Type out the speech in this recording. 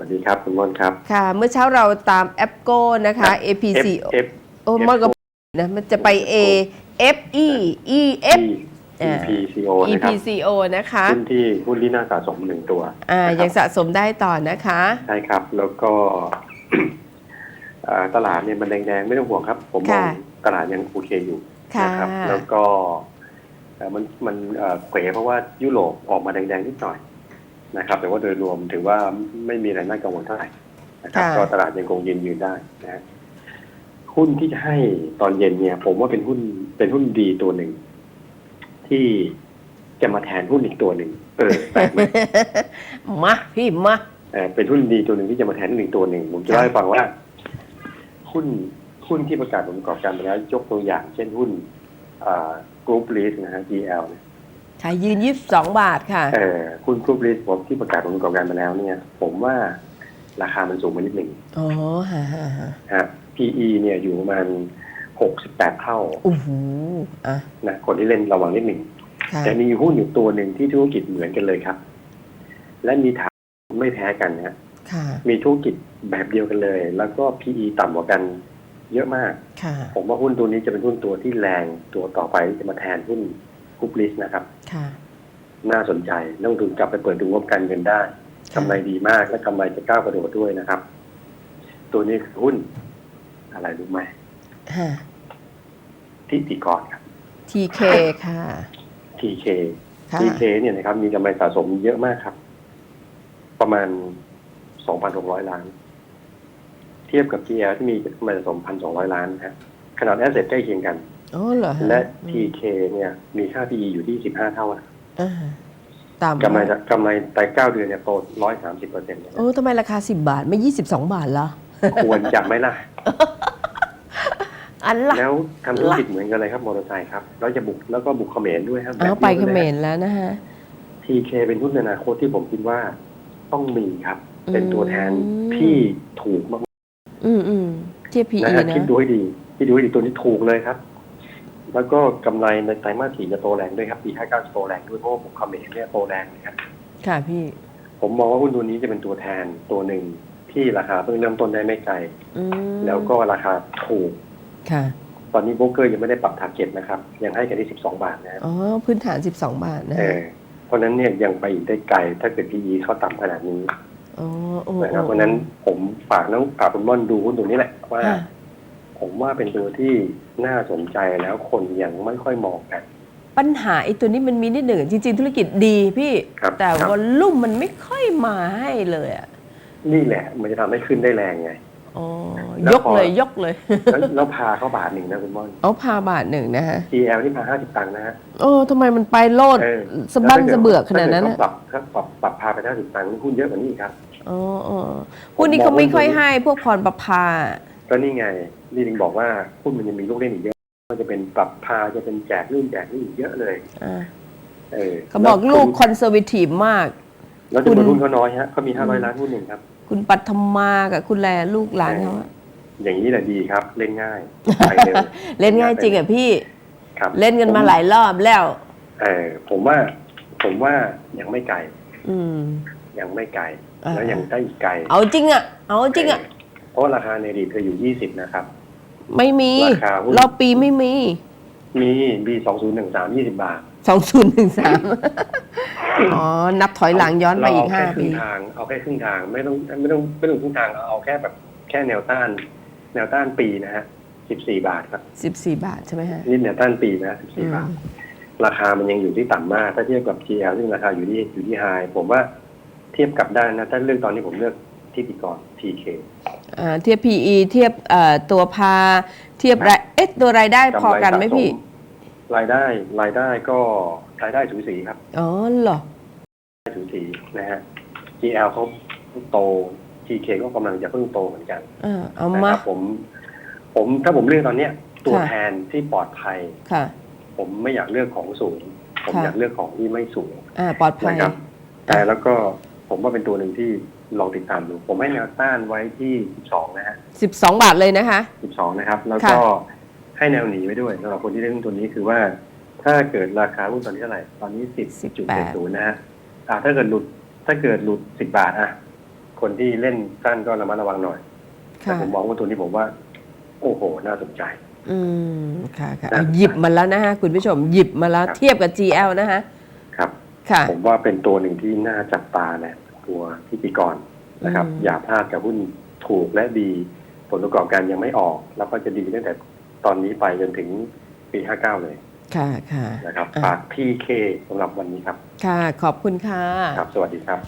สวัสดีครับคุณมอนครับค่ะ เมื่อเช้าเราตามแอปโก้นะคะ APC F F โอ้มันก็นะมันจะไป A F E E F E P C O E นะค P รับ C O นะคะหุ้นที่หุ้นที่น่าสะสมหนึ่งตัวอ่านะครับยังสะสมได้ต่อนะคะ ใช่ครับ แล้วก็อ่าตลาดเนี่ยมันแดงๆ ไม่ต้องห่วงครับ ผมมองค่ะตลาดยังโอเคอยู่ค่ะนะครับ แล้วก็เอ่อมันมันเอ่อเขวเพราะว่ายุโรปออกมาแดงๆนิดหน่อย นะครับ แต่ว่าโดยรวมถือว่าไม่มีอะไรน่ากังวลเท่าไหร่นะครับค่ะก็ตลาดยังคงยืนยืนได้นะฮะหุ้นที่จะให้ตอนเย็นเนี่ย ผมว่าเป็นหุ้นเป็นหุ้นดีตัวหนึ่ง ที่จะมาแทนหุ้นอีกตัวหนึ่งเออแปลกไหมมาพี่มาเอ่อเป็นหุ้นดีตัวหนึ่งที่จะมาแทนหุ้นอีกตัวหนึ่งผมจะเล่าให้ฟังว่าหุ้นหุ้นที่ประกาศผลประกอบการไปแล้วยกตัวอย่าง เช่นหุ้นกรุ๊ปลีสนะฮะ GL เนี่ย ขายยืน22บาทค่ะ เอ่อหุ้นกรุ๊ปลีสผมที่ประกาศผลประกอบการไปแล้วเนี่ย ผมว่าราคามันสูงไปนิดหนึ่งอ๋อฮะฮะฮะฮะ PE เนี่ยอยู่ประมาณ68เท่าโอ้โหอะนะคนที่เล่นระวังนิดหนึ่งค่ะแต่มีหุ้นอยู่ตัวหนึ่งที่ธุรกิจเหมือนกันเลยครับ และมีฐานไม่แพ้กันนะฮะค่ะมีธุรกิจแบบเดียวกันเลย แล้วก็ PE ต่ำกว่ากันเยอะมากค่ะผมว่าหุ้นตัวนี้จะเป็นหุ้นตัวที่แรงตัวต่อไปจะมาแทนหุ้น กรุ๊ปลิสนะครับ ค่ะ น่าสนใจนักลงทุนกลับไปเปิดดูงบการเงินได้กำไรดีมากและกำไรจะก้าวกระโดดด้วยนะครับ ตัวนี้คือหุ้นอะไรรู้ไหมฮะทิติกรครับ TK ค่ะ TK ค่ะ TK เนี่ยนะครับมีกำไรสะสมเยอะมากครับ ประมาณ 2,600 ล้าน เทียบกับ GL ที่มีกำไรสะสม 1,200 ล้านนะฮะขนาดแอสเซทใกล้เคียงกัน อ๋อเหรอฮะและอืม TK เนี่ย มีค่า PE อยู่ที่ 15 เท่านะอ่าต่ำกำไรจากกำไรไตรเก้าเดือนเนี่ยโต130เปอร์เซ็นต์โอ้ทำไมราคา 10 บาทไม่ 22 บาทเหรอควรจะไหมล่ะ อันละแล้วทำธุรกิจเหมือนกันเลยครับมอเตอร์ไซค์ครับ แล้วจะบุกแล้วก็บุกเขมรด้วยครับเอาไปเขมรแล้วนะฮะทีเคเป็นหุ้นในอนาคตที่ผมคิดว่าต้องมีครับ เป็นตัวแทนอืมที่ถูกมากอืมอืมเทียบๆ PE นะฮะนะคิดดูให้ดีคิดดูให้ดีตัวนี้ถูกเลยครับ แล้วก็กำไรในไตรมาสสี่จะโตแรงด้วยครับปีห้าเก้าจะโตแรงด้วยเพราะว่าบุกเขมรเนี่ยโตแรงนะครับค่ะพี่ ผมมองว่าหุ้นตัวนี้จะเป็นตัวแทนตัวหนึ่งที่ราคาเพิ่งเริ่มต้นได้ไม่ไกลอืมแล้วก็ราคาถูกค่ะ ตอนนี้โบรกเกอร์ยังไม่ได้ปรับทาร์เก็ตนะครับ ยังให้กันที่12บาทนะฮะอ๋อพื้นฐาน12บาทนะเอฮะอเพราะฉะนั้นเนี่ยยังไปอีกได้ไกลถ้าเกิด PE เขาต่ำขนาดนี้อ๋อโอ้นะครับโอ้เพราะฉะนั้นผมฝากน้องฝากคุณม่อนดูหุ้นตัวนี้แหละว่าค่ะ ผมว่าเป็นตัวที่น่าสนใจแล้วคนยังไม่ค่อยมองกัน ปัญหาไอ้ตัวนี้มันมีนิดหนึ่งจริง ๆ ธุรกิจดีพี่ ครับแต่ครับ วอลลุ่มมันไม่ค่อยมาให้เลยอะนี่แหละ มันจะทำให้ขึ้นได้แรงไง อ๋อแล้วยกพอ เลยยกเลย แล้วแล้วพาเข้าบาทหนึ่งนะคุณม่อน เอาพาบาทหนึ่งนะฮะ GL ที่พา50ตังค์นะฮะโอ้ทำไมมันไปโลดเออสะบั้นสะเบือกขนาดนั้นถ้อะเกิเขาปรับถ้าปรับปรับพาไป50ตังค์นี่หุ้นเยอะกว่านี้อีกครับ อ๋ออ๋อหุ้นนี้เขาไม่ค่อยให้พวกพรประภา ก็นี่ไง นี่ถึงบอกว่าหุ้นมันยังมีลูกเล่นอีกเยอะมันจะเป็นปรับพาจะเป็นแจกนู่นแจกนี่อีกเยอะเลยอ่าเออเขาบอกลูกแล้วคอนเซอร์วทีฟมาก แล้วคุจำนวนณหุ้นเขาน้อยฮะเขามี500ล้านหุ้นเองครับ คุณปัทมากับคุณแลลูกหลานเขาอะอย่างนี้แหละดีครับ เล่นง่ายไปเร็วเล่นง่ายจริงอะพี่ครับเล่นกันมาหลายรอบแล้ว เออผมว่า ผมว่ายังไม่ไกลอืมยังไม่ไกลอ่าแล้วยังได้อีกไกล เอาจริงอะ เอาจริงอะ เพราะราคาในอดีตเคยอยู่20นะครับ ไม่มีราคาหุ้นรอบปีไม่มีมีบีสองศูนย์หนึ่งสามยี่สิบาทสองศูนย์หนึ่งสามอ๋อ นับถอยหลังย้อนไปอีกเรห้าเแค่คปี รึ่งทางเอาแค่ครึ่งทางไม่ต้องไม่ต้องไม่ต้องครึ่งทางเอาแค่แบบแค่แนวต้าน แนวต้านปีนะฮะสิบสี่บาทครับสิบสี่บาทใช่ไหมฮะนี่แนวต้านปีนะสิบอืสี่มบาท ราคามันยังอยู่ที่ต่ำมาก ถ้าเทียบกับ GL ซึ่งราคาอยู่ที่อยู่ที่ไฮผมว่าเทียบกับได้นะถ้าเลือกตอนนี้ผมเลือก ที่ติกร TK อ่าเทียบ PE เทียบเอ่อตัวพา เทียบรายเอ๊ะตัวรายได้พอกันไหมพี่ รายได้รายได้ก็รายได้สูสีครับอ๋อเหรอ รายได้สูสีนะฮะ GL เขาโต TK ก็กำลังจะเพิ่งโตเหมือนกันอ่าเอานะมา ครับผม ผมถ้าผมเลือกตอนเนี้ย ตัวค่ะ แทนที่ปลอดภัย ค่ะ ผมไม่อยากเลือกของสูง ผมค่ะ อยากเลือกของที่ไม่สูงอ่าปลอดภัยนะครับ แต่แล้วก็ผมว่าเป็นตัวหนึ่งที่ ลองติดตามดู ผมให้แนวต้านไว้ที่ 12 นะฮะสิบสองบาทเลยนะคะ 12 นะครับ แล้วก็ให้แนวหนีไว้ด้วยสำหรับคนที่เล่นหุ้นตัวนี้คือว่า ถ้าเกิดราคาหุ้นตอนนี้เท่าไหร่ ตอนนี้ 10.70นะฮะอ่าถ้าเกิดหลุดถ้าเกิดหลุด 10 บาทอะ คนที่เล่นสั้นก็ระมัดระวังหน่อย แต่ค่ะผมมองว่าตัวนี้ผมว่า โอ้โห น่าสนใจ อืม ค่ะค่ะน่าเอาสนใจหยิบมาแล้วนะฮะคุณผู้ชม หยิบมาแล้วครับเทียบกับ GL นะฮะ ครับ ค่ะ ผมว่าเป็นตัวหนึ่งที่น่าจับตาแหละ ตัวพิธีกรนะครับ อืม อย่าพลาดกับหุ้นถูกและดี ผลประกอบการยังไม่ออก แล้วก็จะดีตั้งแต่ตอนนี้ไปจนถึงปี 59 เลยค่ะค่ะ นะครับอะฝาก PK สำหรับวันนี้ครับ ค่ะ ขอบคุณค่ะ ครับ สวัสดีครับ